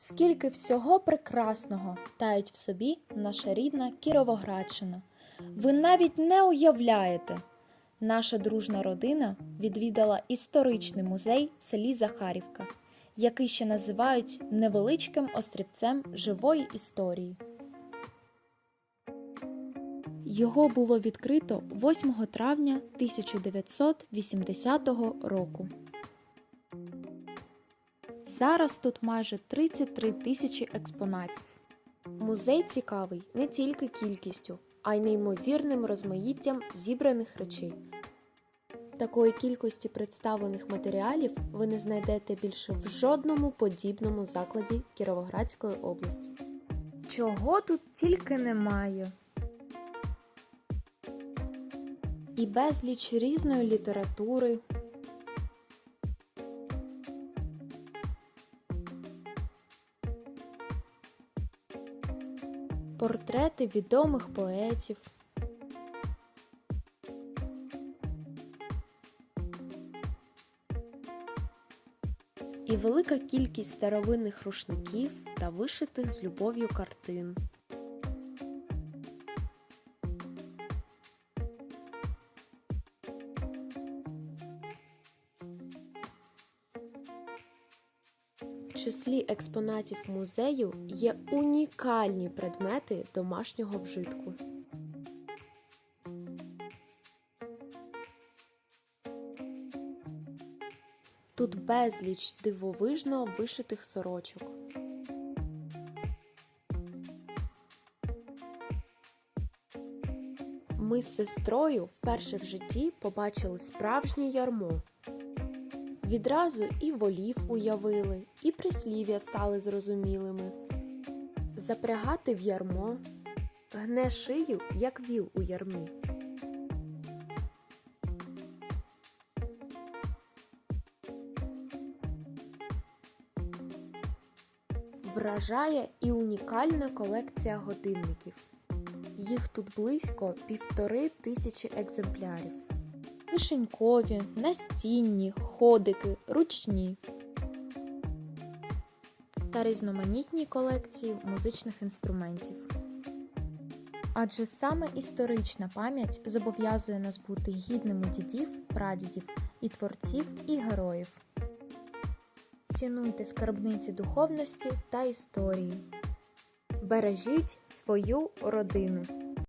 Скільки всього прекрасного таїть в собі наша рідна Кіровоградщина. Ви навіть не уявляєте. Наша дружна родина відвідала історичний музей в селі Захарівка, який ще називають невеличким острівцем живої історії. Його було відкрито 8 травня 1980 року. Зараз тут майже 33 тисячі експонатів. Музей цікавий не тільки кількістю, а й неймовірним розмаїттям зібраних речей. Такої кількості представлених матеріалів ви не знайдете більше в жодному подібному закладі Кіровоградської області. Чого тут тільки немає. І безліч різної літератури, портрети відомих поетів. І велика кількість старовинних рушників та вишитих з любов'ю картин. Числі експонатів музею є унікальні предмети домашнього вжитку. Тут безліч дивовижно вишитих сорочок. Ми з сестрою вперше в житті побачили справжнє ярмо. Відразу і волів уявили, і прислів'я стали зрозумілими. Запрягати в ярмо, гне шию, як віл у ярмі. Вражає і унікальна колекція годинників. Їх тут близько півтори тисячі екземплярів. Кишенькові, настінні, ходики, ручні та різноманітні колекції музичних інструментів. Адже саме історична пам'ять зобов'язує нас бути гідними дідів, прадідів і творців і героїв. Цінуйте скарбниці духовності та історії. Бережіть свою родину.